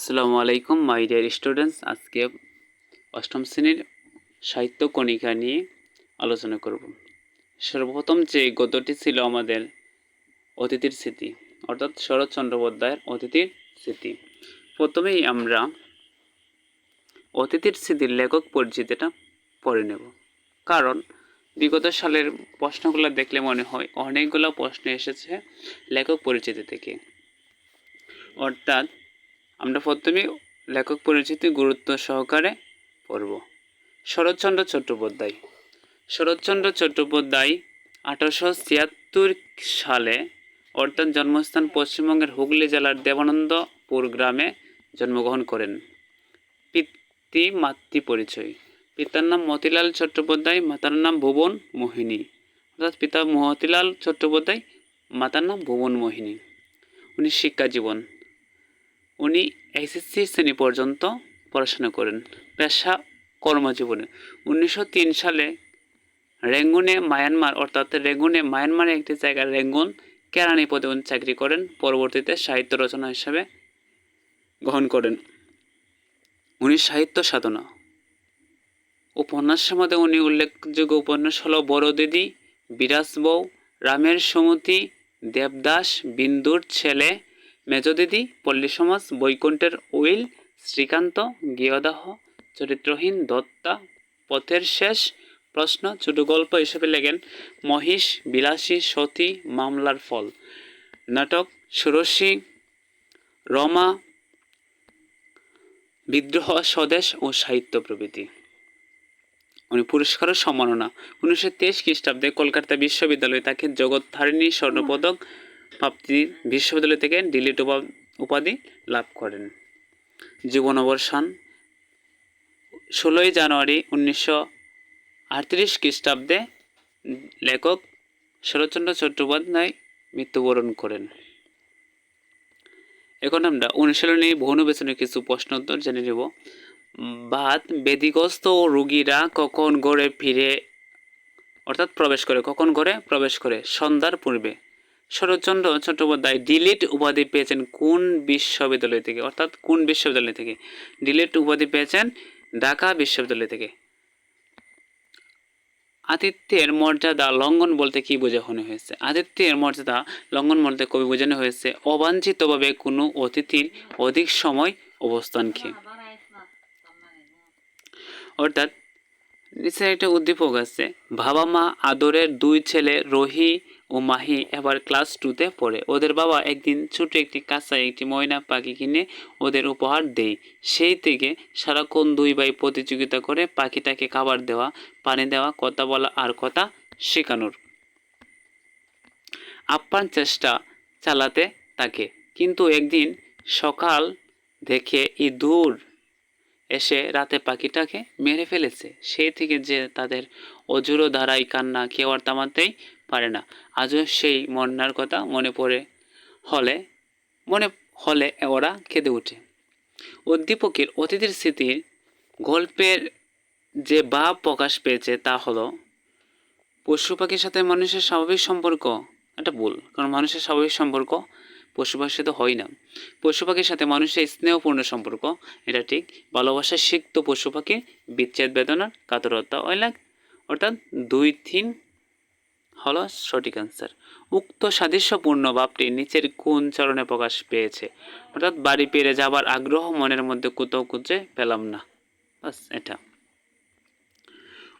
আসসালামু আলাইকুম, my dear students. আজকে অষ্টম শ্রেণির সাহিত্য কণিকা নিয়ে আলোচনা করব। সর্বপ্রথম যে গদ্যটি ছিল আমাদের অতিথির স্মৃতি, অর্থাৎ শরৎচন্দ্র চট্টোপাধ্যায়ের অতিথির স্মৃতি। প্রথমেই আমরা অতিথির স্মৃতির লেখক পরিচিতিটা পড়ে নেব। কারণ বিগত সালের প্রশ্নগুলো দেখলে মনে হয় অনেকগুলো প্রশ্ন এসেছে লেখক পরিচিতি থেকে। অর্থাৎ আমরা প্রথমে লেখক পরিচিতি গুরুত্ব সহকারে পড়ব। শরৎচন্দ্র চট্টোপাধ্যায়। শরৎচন্দ্র চট্টোপাধ্যায় আঠারোশো ছিয়াত্তর সালে অর্থাৎ জন্মস্থান পশ্চিমবঙ্গের হুগলি জেলার দেবানন্দপুর গ্রামে জন্মগ্রহণ করেন। পিতৃ মাতৃ পরিচয়। পিতার নাম মতিলাল চট্টোপাধ্যায়, মাতার নাম ভুবন মোহিনী। অর্থাৎ পিতা মতিলাল চট্টোপাধ্যায়, মাতার নাম ভুবন মোহিনী। উনি শিক্ষা জীবন উনি এসএসসি শ্রেণি পর্যন্ত পড়াশোনা করেন, পেশা কর্মজীবনে। উনিশশো তিন সালে রেঙ্গুনে মায়ানমার, অর্থাৎ রেঙ্গুনে মায়ানমারের একটি জায়গা রেঙ্গুন কেরানি পদে উনি চাকরি করেন, পরবর্তীতে সাহিত্য রচনা হিসাবে গ্রহণ করেন। উনি সাহিত্য সাধনা। উপন্যাসের মধ্যে উনি উল্লেখযোগ্য উপন্যাস হল বড় দিদি বিরাজ বউ, রামের সমতি, দেবদাস, বিন্দুর ছেলে মেজদিদি পল্লী সমাজ, বৈকুণ্ঠের উইল, শ্রীকান্ত, গৃহদাহ, চরিত্রহীন দত্তা, পথের শেষ, প্রশ্ন, ছোট গল্প হিসেবে লেখেন মহিষ, বিলাসী, সতী, মামলার ফল। নাটক, সুরসী, রমা, বিদ্রোহ, স্বদেশ ও সাহিত্য প্রভৃতি। উনি পুরস্কার সম্মাননা। উনিশশো তেইশ খ্রিস্টাব্দে কলকাতা বিশ্ববিদ্যালয়ে তাকে জগৎধারিণী স্বর্ণপদক প্রাপ্তি বিশ্ববিদ্যালয় থেকে ডিলিট উপাধি লাভ করেন। জীবনাবসান, ষোলোই জানুয়ারি উনিশশো আটত্রিশ খ্রিস্টাব্দে লেখক শরৎচন্দ্র চট্টোপাধ্যায় মৃত্যুবরণ করেন। এখন আমরা অনুশীলনী বহুনবেচনের কিছু প্রশ্ন উত্তর জেনে নেব। বাদ বেদিগ্রস্ত রোগীরা কখন ঘরে ফিরে, অর্থাৎ প্রবেশ করে, কখন ঘরে প্রবেশ করে? সন্ধ্যার পূর্বে। শরৎচন্দ্র চট্টোপাধ্যায় ডিলিট উপাধি পেয়েছেন কোন বিশ্ববিদ্যালয় থেকে? অর্থাৎ কোন বিশ্ববিদ্যালয় থেকে? ডিলিট উপাধি পেয়েছেন ঢাকা বিশ্ববিদ্যালয় থেকে। আতিথ্যের মর্যাদা লঙ্ঘন বলতে কি বোঝানো হয়েছে? আতিথ্যের মর্যাদা লঙ্ঘন বলতে কবি বোঝানো হয়েছে, অবাঞ্ছিতভাবে কোনো অতিথির অধিক সময় অবস্থানকে অর্থাৎ নিচে একটা উদ্দীপক আছে বাবা মা আদরের দুই ছেলে রহি ও মাহি এবার ক্লাস টুতে পড়ে। ওদের বাবা একদিন ছোট একটি কাঁচায় একটি ময়না পাখি কিনে ওদের উপহার দেয়। সেই থেকে সারাক্ষণ দুই ভাই প্রতিযোগিতা করে পাখিটাকে খাবার দেওয়া, পানি দেওয়া, কথা বলা আর কথা শেখানোর। আপ্রাণ চেষ্টা চালাতে থাকে। কিন্তু একদিন সকাল দেখে ইঁদুর এসে রাতে পাখিটাকে মেরে ফেলেছে। সেই থেকে যে তাদের অজুরো ধারাই কান্না কেউ আর থামাতেই পারে না। আজও সেই মন্নার কথা মনে পড়ে হলে, মনে হলে ওরা কেঁদে ওঠে উদ্দীপকের অতিথির স্মৃতির গল্পের যে ভাব প্রকাশ পেয়েছে তা হলো পশু পাখির সাথে মানুষের স্বাভাবিক সম্পর্ক। এটা ভুল, কারণ মানুষের স্বাভাবিক সম্পর্ক পশু পাখির সাথে হয় না। পশু পাখির সাথে মানুষের স্নেহপূর্ণ সম্পর্ক, এটা ঠিক। ভালোবাসা শিখত পশু পাখির বিচ্ছেদ বেদনার কাতরতা ওইলাক অর্থাৎ দুই তিন হলো সঠিক অ্যান্সার উক্ত সাদৃশ্যপূর্ণ ভাবটি নিচের কোন চরণে প্রকাশ পেয়েছে? অর্থাৎ বাড়ি পেরে যাবার আগ্রহ মনের মধ্যে কোথাও খুঁজে পেলাম না। বাস এটা।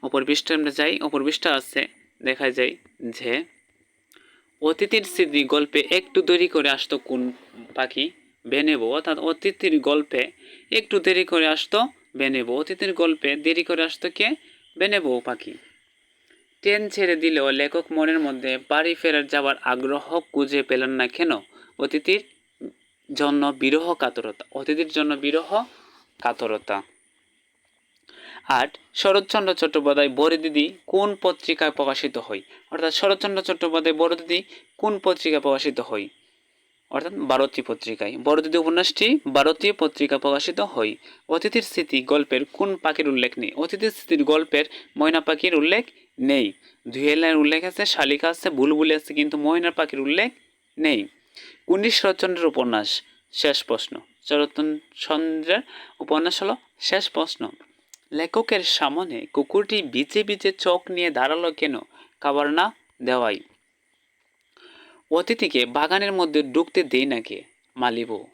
অপর পৃষ্ঠা আমরা যাই অপর পৃষ্ঠা আছে দেখা যায় যে অতিথির স্মৃতি গল্পে একটু দেরি করে আসতো কোন পাখি? বেনেবো। অর্থাৎ অতিথির গল্পে একটু দেরি করে আসতো বেনেবো। অতিথির গল্পে দেরি করে আসতো কে? বেনেবো পাখি। ট্রেন ছেড়ে দিলেও লেখক মনের মধ্যে বাড়ি ফেরার যাবার আগ্রহ খুঁজে পেলেন না কেন? অতিথির জন্য বিরহ কাতরতা, অতিথির জন্য বিরহ কাতরতা। আট শরৎচন্দ্র চট্টোপাধ্যায় বড়দিদি কোন পত্রিকায় প্রকাশিত হয় অর্থাৎ শরৎচন্দ্র চট্টোপাধ্যায় বড়দিদি কোন পত্রিকায় প্রকাশিত হয় অর্থাৎ ভারতী পত্রিকায়। বড়দিদি উপন্যাসটি ভারতীয় পত্রিকা প্রকাশিত হয় অতিথির স্মৃতি গল্পের কোন পাখির উল্লেখ নেই? অতিথির স্মৃতির গল্পের ময়না পাখির উল্লেখ নেই। দুয়েলের উল্লেখ আছে, শালিকা আছে, বুলবুলি আছে, কিন্তু ময়না পাখির উল্লেখ নেই। কোনটি শরৎচন্দ্রের উপন্যাস, শেষ প্রশ্ন। শরৎচন্দ্র চন্দ্রের উপন্যাস হলো শেষ প্রশ্ন। লেখকের সামনে কুকুরটি বিচে বিচে চোখ নিয়ে দাঁড়াল কেন? খাবার না দেওয়াই। অতিথিকে বাগানের মধ্যে ঢুকতে দেই নাকি মালিবু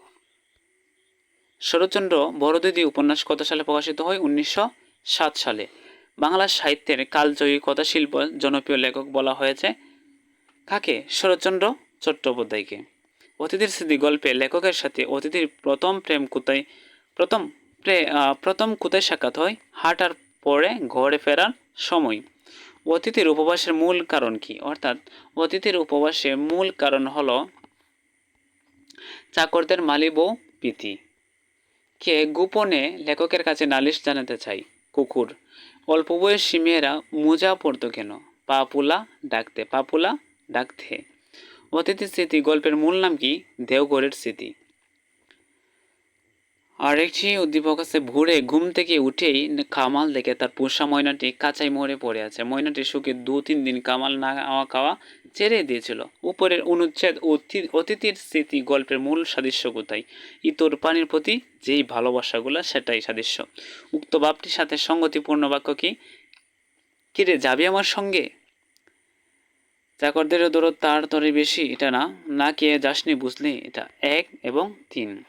শরৎচন্দ্র বড়দিদি উপন্যাস কত সালে প্রকাশিত হয়? উনিশশো সাত সালে। বাংলা সাহিত্যের কালজয়ী কথাশিল্প জনপ্রিয় লেখক বলা হয়েছে কাকে? শরৎচন্দ্র চট্টোপাধ্যায়কে। অতিথির স্মৃতি গল্পে লেখকের সাথে অতিথির প্রথম প্রেম কোথায় প্রথম প্রে প্রথম কোথায় সাক্ষাৎ হয়। হাঁটার পরে ঘরে ফেরার সময়। অতিথির উপবাসের মূল কারণ কি? অর্থাৎ অতিথির উপবাসের মূল কারণ হলো চাকরদের মালি বউ প্রীতি। কে গোপনে লেখকের কাছে নালিশ জানাতে চাই? কুকুর। অল্প বয়সী মেয়েরা মোজা পরতো কেন? পাপুলা ডাকতে পাপুলা ডাকতে। অতিথি স্মৃতি, গল্পের মূল নাম কি? দেওঘরের স্মৃতি। আরেকটি উদ্দীপক আছে, ভোরে ঘুম থেকে উঠেই কামাল দেখে তার পোষা ময়নাটি কাঁচাই মরে পড়ে আছে। ময়নাটি শুকে দু তিন দিন কামাল না খাওয়া ছেড়ে দিয়েছিল। উপরের অনুচ্ছেদ অতি- অতিথির স্মৃতি গল্পের মূল সাদৃশ্য কোথায়? ইতর পানির প্রতি যেই ভালোবাসাগুলো, সেটাই সাদৃশ্য। উক্ত ভাবটির সাথে সঙ্গতিপূর্ণ বাক্য কি? কিরে যাবি আমার সঙ্গে? চাকরদের দরদ তার তরে বেশি, এটা না? না কে যাসনি বুঝলি, এটা এক এবং তিন।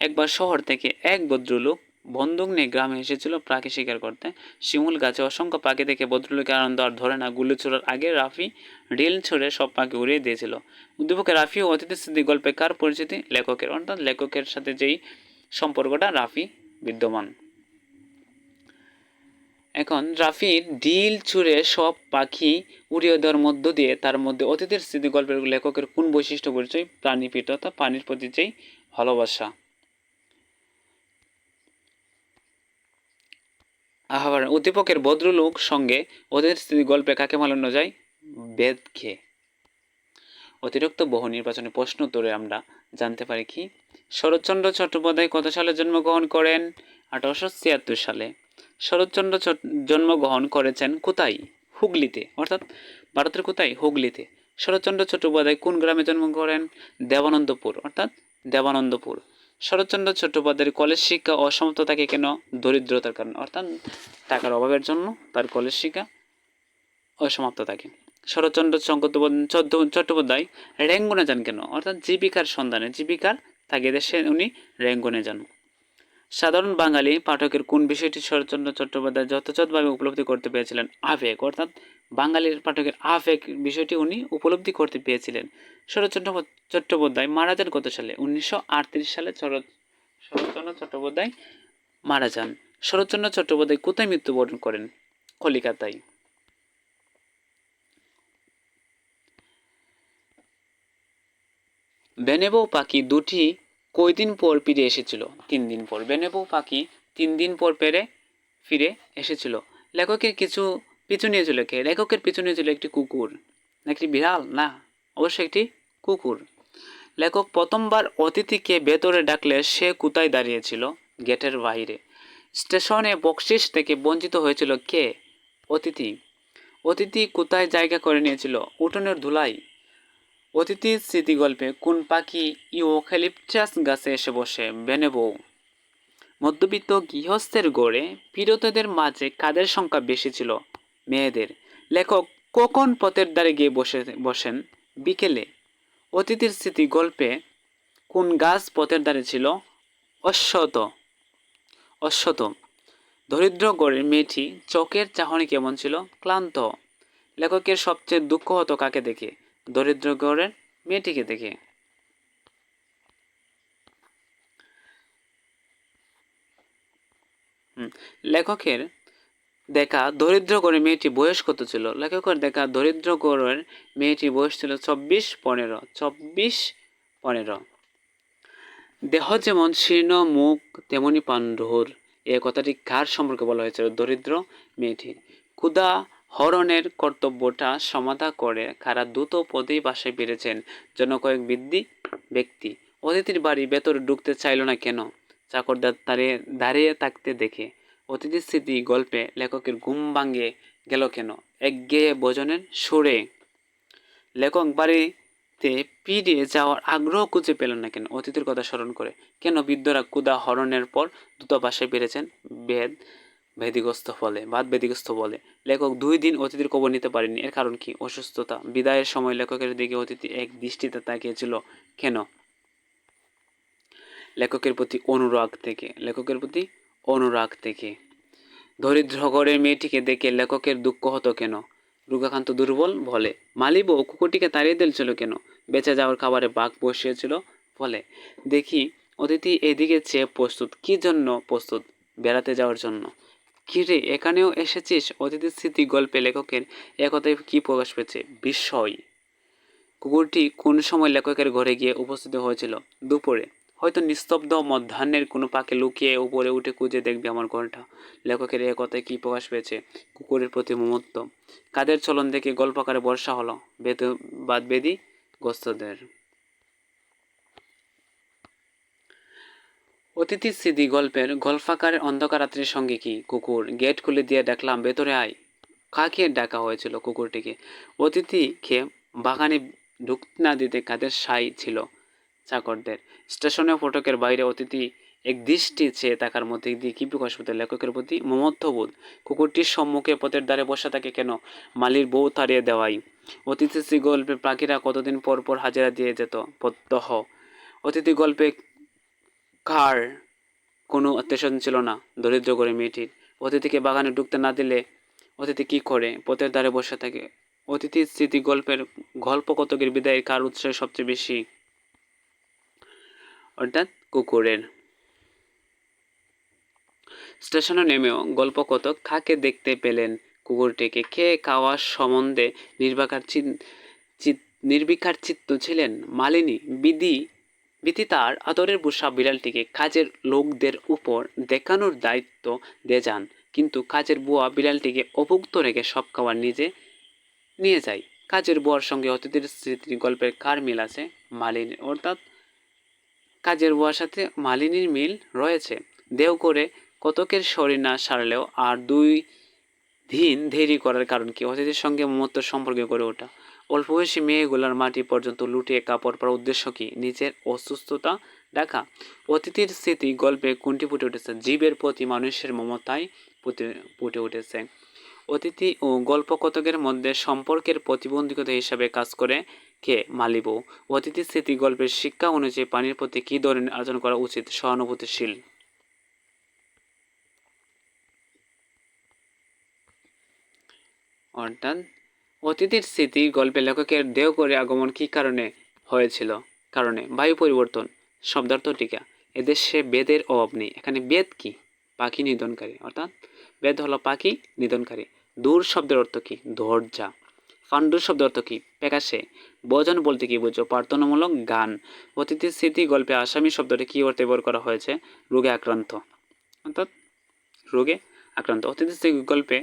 একবার শহর থেকে এক ভদ্রলোক বন্দুক নিয়ে গ্রামে এসেছিল পাখি শিকার করতে। শিমুল গাছে অসংখ্য পাখি দেখে ভদ্রলোকের আনন্দ আর ধরে না, গুলি ছোড়ার আগে রাফি রিল ছুড়ে সব পাখি উড়িয়ে দিয়েছিল। উদ্দীপকে রাফি ও অতিথি স্মৃতি, গল্পে কার পরিচিতি? লেখকের, অর্থাৎ লেখকের সাথে যেই সম্পর্কটা রাফি বিদ্যমান। এখন রাফির ডিল ছুঁড়ে সব পাখি উড়িয়ে দেওয়ার মধ্য দিয়ে তার মধ্যে অতিথির স্মৃতি, গল্পের লেখকের কোন বৈশিষ্ট্য পরিচয়? প্রাণীপ্রিয় অর্থাৎ পানির প্রতি যেই ভালোবাসা। আবার উদ্দীপকের ভদ্রলোক সঙ্গে স্মৃতি গল্পে কাকে মালানো যায়? বেদকে অতিরিক্ত বহু নির্বাচনী প্রশ্ন উত্তরে আমরা জানতে পারি কি? শরৎচন্দ্র চট্টোপাধ্যায় কত সালে জন্মগ্রহণ করেন? আঠারোশো ছিয়াত্তর সালে। শরৎচন্দ্র জন্মগ্রহণ করেছেন কোথায়? হুগলিতে। অর্থাৎ ভারতের কোথায়? হুগলিতে। শরৎচন্দ্র চট্টোপাধ্যায় কোন গ্রামে জন্মগ্রহণ করেন? দেবানন্দপুর। অর্থাৎ দেবানন্দপুর। শরৎচন্দ্র চট্টোপাধ্যায়ের কলেজ শিক্ষা অসমাপ্ত থাকে কেন দরিদ্রতার কারণে? অর্থাৎ টাকার অভাবের জন্য তার কলেজ শিক্ষা অসমাপ্ত থাকে শরৎচন্দ্র চট্টোপাধ্যায় চট্টো- চট্টোপাধ্যায় রেঙ্গুনে যান কেন? অর্থাৎ জীবিকার সন্ধানে, জীবিকার তাগিদে সে উনি রেঙ্গুনে যান। সাধারণ বাঙালি পাঠকের কোন বিষয়টি শরৎচন্দ্র চট্টোপাধ্যায় যথাযথভাবে উপলব্ধি করতে পেরেছিলেন? আবেগ, অর্থাৎ বাঙালির পাঠকের আবেগ বিষয়টি উনি উপলব্ধি করতে পেরেছিলেন। শরৎচন্দ্র চট্টোপাধ্যায় মারা যান কত সালে? উনিশশো আটত্রিশ সালে শরৎ শরৎচন্দ্র চট্টোপাধ্যায় মারা যান। শরৎচন্দ্র চট্টোপাধ্যায় কোথায় মৃত্যুবরণ করেন? কলিকাতায়। বেনেবো পাখি দুটি কয়দিন পর ফিরে এসেছিল? তিন দিন পর। বেনেবো পাখি তিন দিন পর পেরে ফিরে এসেছিল। লেখকের কিছু পিছু নিয়েছিল কে লেখকের পিছু নিয়েছিল একটি কুকুর। একটি বিড়াল? না, অবশ্যই একটি কুকুর। লেখক প্রথমবার অতিথিকে ভেতরে ডাকলে সে কোথায় দাঁড়িয়েছিল? গেটের বাইরে। স্টেশনে বকশিস থেকে বঞ্চিত হয়েছিল কে? অতিথি। অতিথি কোথায় জায়গা করে নিয়েছিল? উঠোনের ধুলাই। অতিথির স্মৃতিগল্পে, কোন পাখি ইউক্যালিপটাস গাছে এসে বসে? বেনেবৌ মধ্যবিত্ত গৃহস্থের গড়ে, পীড়িতদের মাঝে কাদের সংখ্যা বেশি ছিল? মেয়েদের। লেখক কখন পথের দ্বারে গিয়ে বসে, বসেন বিকেলে। অতীতের স্মৃতি গল্পে কোন গাছ পথের ধারে ছিল? অশ্বত। অশ্বত। দরিদ্র গড়ের মেয়েটি চোখের চাহনি কেমন ছিল? ক্লান্ত। লেখকের সবচেয়ে দুঃখ হতো কাকে দেখে? দরিদ্র গড়ের মেয়েটিকে দেখে। লেখকের দেখা দরিদ্র করে মেয়েটি বয়স কত ছিল? লেখকের দেখা দরিদ্র গড়ের মেয়েটি বয়স ছিল চব্বিশ পনেরো চব্বিশ পনেরো। দেহ যেমন শীর্ণ, মুখ তেমনি পাণ্ডুর। এ কথাটি কার সম্পর্কে বলা হয়েছিল? দরিদ্র মেয়েটির। ক্ষুদা হরণের কর্তব্যটা সমাধা করে কারা দ্রুত পদেই বাসায় ফিরেছেন যেন কয়েক বৃদ্ধি ব্যক্তি। অতিথির বাড়ি ভেতরে ঢুকতে চাইল না কেন? চাকরদার দাঁড়িয়ে দাঁড়িয়ে থাকতে দেখে। অতিথির স্মৃতি গল্পে লেখকের ঘুম ভাঙে গেল কেন? একগেয়ে ভোজনের সুরে। লেখক বাড়িতে ফিরে যাওয়ার আগ্রহ খুঁজে পেলেন না কেন? অতীতের কথা স্মরণ করে। কেন বৃদ্ধরা কুদা হরণের পর দূতাবাসে পেরেছেন বেদ ভেদিগ্রস্ত ফলে বাদ ভেদিগ্রস্ত বলে। লেখক দুই দিন অতিথির খবর নিতে পারেনি এর কারণ কি? অসুস্থতা। বিদায়ের সময় লেখকের দিকে অতিথি এক দৃষ্টিতে তাকিয়েছিল। কেন? লেখকের প্রতি অনুরাগ থেকে। লেখকের প্রতি অনুরাগ থেকে দরিদ্র ঘরের মেয়েটিকে দেখে লেখকের দুঃখ হতো কেন? দুর্গাকান্ত দুর্বল বলে, মালিব, কুকুরটিকে তাড়িয়ে দিয়েছিল কেন? বেঁচে যাওয়ার খাবারে বাঘ বসিয়েছিল ফলে দেখি অতিথি এদিকে চেয়ে প্রস্তুত। কি জন্য প্রস্তুত? বেড়াতে যাওয়ার জন্য? কিরে, এখানেও এসেছিস? অতিথির স্মৃতি গল্পে লেখকের একথায় কি প্রকাশ পেয়েছে? বিস্ময়। কুকুরটি কোন সময় লেখকের ঘরে গিয়ে উপস্থিত হয়েছিল? দুপুরে। হয়তো নিস্তব্ধ মধ্যাহ্নের কোনো পাকে লুকিয়ে উপরে উঠে খুঁজে দেখবে আমার ঘরটা। লেখকের এ কথায় কী প্রকাশ পেয়েছে? কুকুরের প্রতি মমত্ব কাদের চলন দেখে গল্পকারে বর্ষা হলো? বেদ বাদ বেদি গ্রস্তদের অতিথি স্মৃতি গল্পের গল্পাকারের অন্ধকার রাত্রির সঙ্গে কি? কুকুর, গেট খুলে দিয়ে ডাকলাম ভেতরে আয়। কাকে ডাকা হয়েছিল কুকুরটিকে। অতিথিকে বাগানে ঢুকতে না দিতে কাদের সাই ছিল? চাকরদের। স্টেশনে ফটকের বাইরে অতিথি, এক দৃষ্টি চেয়ে থাকার মধ্যে দিয়ে কী প্রকাশ লেখকের প্রতি মমত্ববোধ। কুকুরটির সম্মুখে পথের দ্বারে বসা থাকে কেন? মালির বউ তাড়িয়ে দেওয়াই। অতিথি গল্পে পাখিরা কতদিন পর পর হাজিরা দিয়ে যেত? প্রত্যহ। অতিথি গল্পে কার কোনো আত্মীয় ছিল না? দরিদ্র করে মেয়েটির। অতিথিকে বাগানে ঢুকতে না দিলে অতিথি কী করে? পথের দ্বারে বসে থাকে। অতিথির স্মৃতি গল্পের গল্প কতকের বিদায়ের কার উৎসাহ সবচেয়ে বেশি? অর্থাৎ কুকুরের। স্টেশনে নেমেও গল্প কত কাকে দেখতে পেলেন? কুকুরটিকে কে খাওয়ার সম্বন্ধে নির্বাকার নির্বিকার চিত্ত ছিলেন মালিনী বিধি বিধি তার আদরের বুসা বিড়ালটিকে কাজের লোকদের উপর দেখানোর দায়িত্ব দিয়ে যান। কিন্তু কাজের বুয়া বিড়ালটিকে অভুক্ত রেখে সব খাবার নিজে নিয়ে যায়। কাজের বুয়ার সঙ্গে অতিথির স্মৃতি গল্পের কার মিল আছে মালিনী। অর্থাৎ কাজের বুয়ার সাথে মালিনীর মিল রয়েছে। দেও করে কতকের শরীর না সারলেও আর দুই দিন দেরি করার কারণ কি? অতিথির সঙ্গে মমত্ব সম্পর্কে গড়ে ওঠা। অল্প বয়সী মেয়েগুলার মাটি পর্যন্ত লুটিয়ে কাপড় পরার উদ্দেশ্য কি? নিজের অসুস্থতা ডাকা অতিথির স্মৃতি গল্পে কোনটি ফুটে উঠেছে। জীবের প্রতি মানুষের মমতায় ফুটে উঠেছে। অতিথি ও গল্পকথকের মধ্যে সম্পর্কের প্রতিবন্ধকতা হিসাবে কাজ করে কে মালিব? অতিথি স্মৃতি গল্পের শিক্ষা অনুযায়ী পানির প্রতি কী ধরনের আচরণ করা উচিত, সহানুভূতিশীল? অর্থাৎ অতিথির স্মৃতি গল্পে লেখকের দেহ করে আগমন কী কারণে হয়েছিল? কারণে, বায়ু পরিবর্তন, শব্দার্থ টিকা, এদেশে বেদের অভাব নেই। এখানে বেদ কি? পাখি নিধনকারী। অর্থাৎ, বেদ হলো পাখি নিধনকারী। দূর শব্দের অর্থ কী? ধৈর্যা ফান্ডুর শব্দ অর্থ কী? প্যাকাশে ভজন বলতে কি বুঝো? প্রার্থনামূলক গান। অতিথির স্মৃতি, গল্পে আসামি শব্দটি কী অর্থে ব্যবহার করা হয়েছে? রোগে আক্রান্ত। অর্থাৎ রোগে আক্রান্ত। অতিথি স্মৃতি, গল্পে,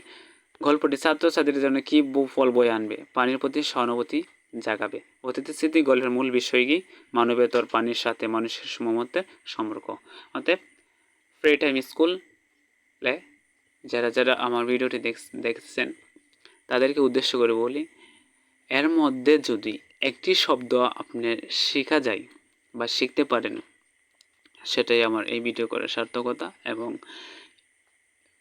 গল্পটি ছাত্রছাত্রীদের জন্য কী ফল বয়ে আনবে? পানির প্রতি সহানুভূতি জাগাবে। অতিথি স্মৃতি, গল্পের মূল বিষয় কি? মানবেতর পানির সাথে মানুষের মধ্যে সম্পর্ক। অতএব ফ্রি টাইম স্কুলে যারা যারা আমার ভিডিওটি দেখছেন, তাদেরকে উদ্দেশ্য করে বলি এর মধ্যে যদি একটি শব্দ আপনার শেখা যায় বা শিখতে পারেন, সেটাই আমার এই ভিডিও করার সার্থকতা এবং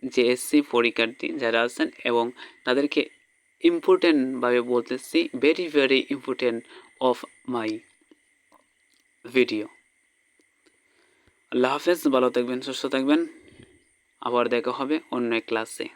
জেএসসি পরীক্ষার্থী যারা আছেন এবং তাদেরকে ইম্পর্টেন্টভাবে বলতেছি very very important of my video আল্লাহ হাফেজ, ভালো থাকবেন, সুস্থ থাকবেন। আবার দেখা হবে অন্য ক্লাসে